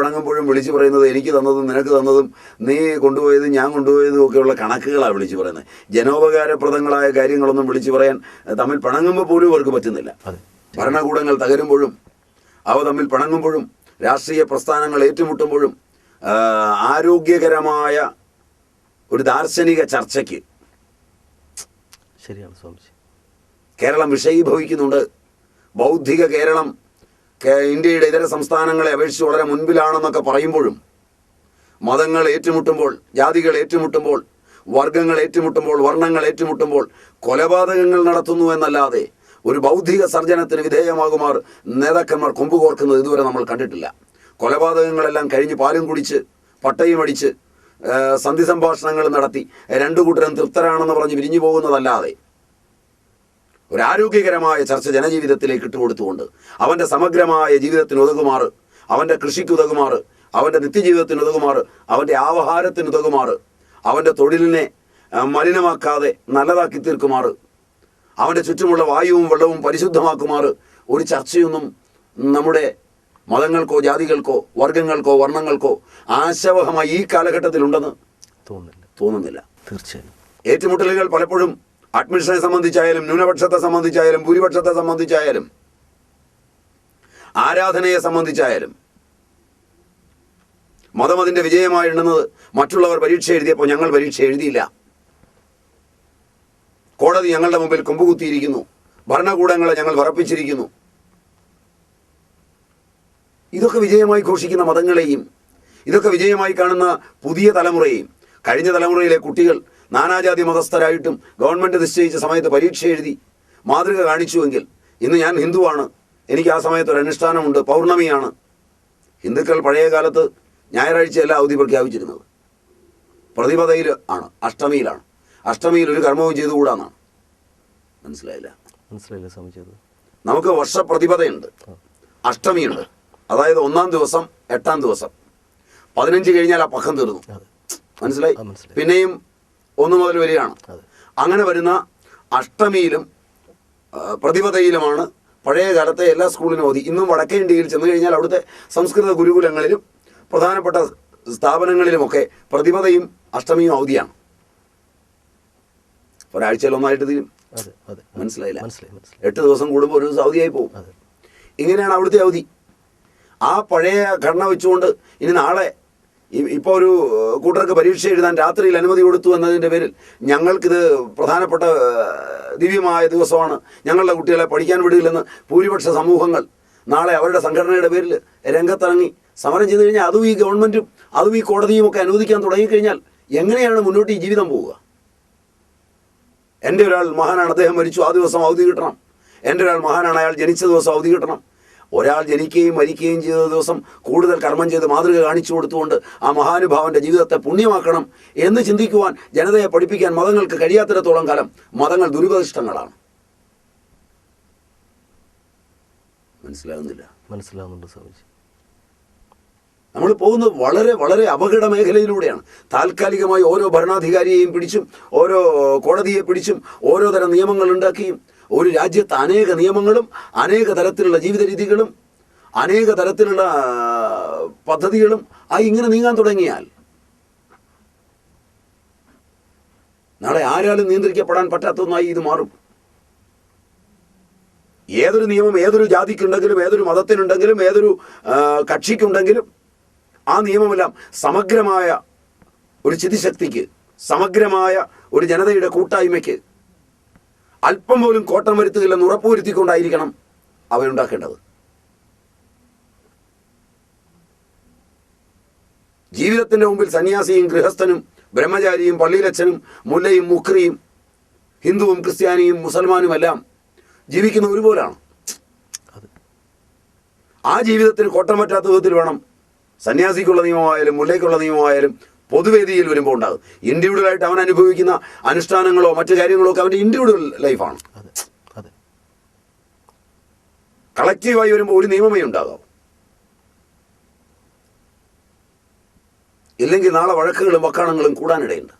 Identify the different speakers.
Speaker 1: പിണങ്ങുമ്പോഴും വിളിച്ചു പറയുന്നത് എനിക്ക് തന്നതും നിനക്ക് തന്നതും നീ കൊണ്ടുപോയതും ഞാൻ കൊണ്ടുപോയതും ഒക്കെയുള്ള കണക്കുകളാണ് വിളിച്ചു പറയുന്നത് ജനോപകാരപ്രദങ്ങളായ കാര്യങ്ങളൊന്നും വിളിച്ചു പറയാൻ തമ്മിൽ പിണങ്ങുമ്പോൾ പോലും അവർക്ക് പറ്റുന്നില്ല ഭരണകൂടങ്ങൾ തകരുമ്പോഴും അവ തമ്മിൽ പിണങ്ങുമ്പോഴും രാഷ്ട്രീയ പ്രസ്ഥാനങ്ങൾ ഏറ്റുമുട്ടുമ്പോഴും ആരോഗ്യകരമായ ഒരു ദാർശനിക ചർച്ചയ്ക്ക്
Speaker 2: ശരിയാണ് സ്വാമിജി
Speaker 1: കേരളം വിഷയീഭവിക്കുന്നുണ്ട് ബൗദ്ധിക കേരളം ഇന്ത്യയുടെ ഇതര സംസ്ഥാനങ്ങളെ അപേക്ഷിച്ച് വളരെ മുൻപിലാണെന്നൊക്കെ പറയുമ്പോഴും മതങ്ങൾ ഏറ്റുമുട്ടുമ്പോൾ ജാതികൾ ഏറ്റുമുട്ടുമ്പോൾ വർഗങ്ങൾ ഏറ്റുമുട്ടുമ്പോൾ വർണങ്ങൾ ഏറ്റുമുട്ടുമ്പോൾ കൊലപാതകങ്ങൾ നടത്തുന്നു എന്നല്ലാതെ ഒരു ബൗദ്ധിക സർജനത്തിന് വിധേയമാകുമാർ നേതാക്കന്മാർ കൊമ്പുകോർക്കുന്നത് ഇതുവരെ നമ്മൾ കണ്ടിട്ടില്ല. കൊലപാതകങ്ങളെല്ലാം കഴിഞ്ഞ് പാലും കുടിച്ച് പട്ടയും അടിച്ച് സന്ധി സംഭാഷണങ്ങൾ നടത്തി രണ്ടു കൂട്ടരും തൃപ്തരാണെന്ന് പറഞ്ഞ് പിരിഞ്ഞു പോകുന്നതല്ലാതെ ഒരു ആരോഗ്യകരമായ ചർച്ച ജനജീവിതത്തിലേക്ക് ഇട്ടുകൊടുത്തുകൊണ്ട് അവന്റെ സമഗ്രമായ ജീവിതത്തിന് ഉതകുമാറ് അവന്റെ കൃഷിക്ക് ഉതകുമാറ് അവന്റെ നിത്യജീവിതത്തിന് ഉതകുമാറ് അവന്റെ ആവഹാരത്തിന് ഉതകുമാറ് അവന്റെ തൊഴിലിനെ മലിനമാക്കാതെ നല്ലതാക്കി തീർക്കുമാറ് അവന്റെ ചുറ്റുമുള്ള വായുവും വെള്ളവും പരിശുദ്ധമാക്കുമാറ് ഒരു ചർച്ചയൊന്നും നമ്മുടെ മതങ്ങൾക്കോ ജാതികൾക്കോ വർഗങ്ങൾക്കോ വർണങ്ങൾക്കോ ആശവഹമായി ഈ കാലഘട്ടത്തിലുണ്ടെന്ന്
Speaker 2: തോന്നുന്നില്ല.
Speaker 1: തോന്നുന്നില്ല.
Speaker 2: തീർച്ചയായും.
Speaker 1: ഏറ്റുമുട്ടലുകൾ പലപ്പോഴും അഡ്മിഷനെ സംബന്ധിച്ചായാലും ന്യൂനപക്ഷത്തെ സംബന്ധിച്ചായാലും ഭൂരിപക്ഷത്തെ സംബന്ധിച്ചായാലും ആരാധനയെ സംബന്ധിച്ചായാലും മതം അതിന്റെ വിജയമായി എണ്ണുന്നത് മറ്റുള്ളവർ പരീക്ഷ എഴുതിയപ്പോൾ ഞങ്ങൾ പരീക്ഷ എഴുതിയില്ല. കോടതി ഞങ്ങളുടെ മുമ്പിൽ കൊമ്പുകുത്തിയിരിക്കുന്നു. ഭരണകൂടങ്ങളെ ഞങ്ങൾ വറപ്പിച്ചിരിക്കുന്നു. ഇതൊക്കെ വിജയമായി ഘോഷിക്കുന്ന മതങ്ങളെയും ഇതൊക്കെ വിജയമായി കാണുന്ന പുതിയ തലമുറയെയും കഴിഞ്ഞ തലമുറയിലെ കുട്ടികൾ നാനാജാതി മതസ്ഥരായിട്ടും ഗവൺമെന്റ് നിശ്ചയിച്ച സമയത്ത് പരീക്ഷ എഴുതി മാതൃക കാണിച്ചുവെങ്കിൽ ഇന്ന് ഞാൻ ഹിന്ദുവാണ്. എനിക്ക് ആ സമയത്ത് ഒരു അനുഷ്ഠാനമുണ്ട്. പൗർണമിയാണ്. ഹിന്ദുക്കൾ പഴയ കാലത്ത് ഞായറാഴ്ചയല്ല അവധി പ്രഖ്യാപിച്ചിരുന്നത്. പ്രതിപദയിൽ ആണ്. അഷ്ടമിയിലാണ്. അഷ്ടമിയിൽ ഒരു കർമ്മവും ചെയ്തുകൂടാന്നാണ്. മനസ്സിലായില്ല?
Speaker 2: മനസ്സിലായില്ല അത്
Speaker 1: നമുക്ക് വർഷപ്രതിപദയുണ്ട്. അഷ്ടമിയുണ്ട്. അതായത് ഒന്നാം ദിവസം എട്ടാം ദിവസം. പതിനഞ്ച് കഴിഞ്ഞാൽ ആ പക്കം തീർന്നു. മനസ്സിലായി. പിന്നെയും ഒന്ന് മുതൽ വരികയാണ് അങ്ങനെ വരുന്ന അഷ്ടമിയിലും പ്രതിപതയിലുമാണ് പഴയ കാലത്തെ എല്ലാ സ്കൂളിനും അവധി. ഇന്നും വടക്കേ ഇന്ത്യയിൽ ചെന്ന് കഴിഞ്ഞാൽ അവിടുത്തെ സംസ്കൃത ഗുരുകുലങ്ങളിലും പ്രധാനപ്പെട്ട സ്ഥാപനങ്ങളിലുമൊക്കെ പ്രതിപതയും അഷ്ടമിയും അവധിയാണ്. ഒരാഴ്ചയിൽ ഒന്നായിട്ട് തീരും. മനസ്സിലായില്ല?
Speaker 2: മനസ്സിലായി മനസ്സിലായി.
Speaker 1: എട്ട് ദിവസം കൂടുമ്പോൾ ഒരു ദിവസം അവധിയായി പോകും. ഇങ്ങനെയാണ് അവിടുത്തെ അവധി. ആ പഴയ ഘടന വെച്ചുകൊണ്ട് ഇനി നാളെ ഇപ്പോൾ ഒരു കൂട്ടർക്ക് പരീക്ഷ എഴുതാൻ രാത്രിയിൽ അനുമതി കൊടുത്തു എന്നതിന്റെ പേരിൽ ഞങ്ങൾക്കിത് പ്രധാനപ്പെട്ട ദിവ്യമായ ദിവസമാണ് ഞങ്ങളുടെ കുട്ടികളെ പഠിക്കാൻ വിടില്ലെന്ന് ഭൂരിപക്ഷ സമൂഹങ്ങൾ നാളെ അവരുടെ സംഘടനയുടെ പേരിൽ രംഗത്തിറങ്ങി സമരം ചെയ്തു കഴിഞ്ഞാൽ അതും ഈ ഗവൺമെന്റും അതും ഈ കോടതിയും ഒക്കെ അനുവദിക്കാൻ തുടങ്ങിക്കഴിഞ്ഞാൽ എങ്ങനെയാണ് മുന്നോട്ട് ഈ ജീവിതം പോവുക? എന്റെ ഒരാൾ മഹാനാണ് അദ്ദേഹം മരിച്ചു ആ ദിവസം അവധി കിട്ടണം. എന്റെ ഒരാൾ മഹാനാണ് അയാൾ ജനിച്ച ദിവസം അവധി കിട്ടണം. ഒരാൾ ജനിക്കുകയും മരിക്കുകയും ചെയ്ത ദിവസം കൂടുതൽ കർമ്മം ചെയ്ത് മാതൃക കാണിച്ചു കൊടുത്തുകൊണ്ട് ആ മഹാനുഭാവന്റെ ജീവിതത്തെ പുണ്യമാക്കണം എന്ന് ചിന്തിക്കുവാൻ ജനതയെ പഠിപ്പിക്കാൻ മതങ്ങൾക്ക് കഴിയാത്തിടത്തോളം കാലം മതങ്ങൾ ദുരുപദിഷ്ടങ്ങളാണ്. മനസ്സിലാകുന്നില്ല?
Speaker 2: മനസ്സിലാകുന്നുണ്ട് സ്വാമിജി.
Speaker 1: നമ്മൾ പോകുന്നത് വളരെ വളരെ അപകട മേഖലയിലൂടെയാണ്. താൽക്കാലികമായി ഓരോ ഭരണാധികാരിയെയും പിടിച്ചും ഓരോ കോടതിയെ പിടിച്ചും ഓരോ തരം നിയമങ്ങൾ ഉണ്ടാക്കിയും ഒരു രാജ്യത്ത് അനേക നിയമങ്ങളും അനേക തരത്തിലുള്ള ജീവിത രീതികളും അനേക തരത്തിലുള്ള പദ്ധതികളും ആ ഇങ്ങനെ നീങ്ങാൻ തുടങ്ങിയാൽ നാളെ ആരാലും നിയന്ത്രിക്കപ്പെടാൻ പറ്റാത്ത ഒന്നായി ഇത് മാറും. ഏതൊരു നിയമം ഏതൊരു ജാതിക്കുണ്ടെങ്കിലും ഏതൊരു മതത്തിനുണ്ടെങ്കിലും ഏതൊരു കക്ഷിക്കുണ്ടെങ്കിലും ആ നിയമമെല്ലാം സമഗ്രമായ ഒരു ചിതിശക്തിക്ക് സമഗ്രമായ ഒരു ജനതയുടെ കൂട്ടായ്മയ്ക്ക് അല്പം പോലും കോട്ടം വരുത്തുകയില്ലെന്ന് ഉറപ്പുവരുത്തിക്കൊണ്ടായിരിക്കണം അവരുണ്ടാക്കേണ്ടത്. ജീവിതത്തിന്റെ മുമ്പിൽ സന്യാസിയും ഗൃഹസ്ഥനും ബ്രഹ്മചാരിയും പള്ളിയിലച്ഛനും മുല്ലയും മുക്രിയും ഹിന്ദുവും ക്രിസ്ത്യാനിയും മുസൽമാനും എല്ലാം ജീവിക്കുന്ന ഒരുപോലാണ്. ആ ജീവിതത്തിന് കോട്ടം പറ്റാത്ത വിധത്തിൽ വേണം സന്യാസിക്കുള്ള നിയമമായാലും മുല്ലയ്ക്കുള്ള നിയമമായാലും പൊതുവേദിയിൽ വരുമ്പോൾ ഉണ്ടാകും. ഇൻഡിവിജ്വലായിട്ട് അവൻ അനുഭവിക്കുന്ന അനുഷ്ഠാനങ്ങളോ മറ്റു കാര്യങ്ങളോ ഒക്കെ അവന്റെ ഇൻഡിവിജ്വൽ ലൈഫാണ് കളക്റ്റീവായി വരുമ്പോൾ ഒരു നിയമമേ ഉണ്ടാകാവൂ. ഇല്ലെങ്കിൽ നാളെ വഴക്കുകളും വക്കാണങ്ങളും കൂടാനിടയുണ്ട്.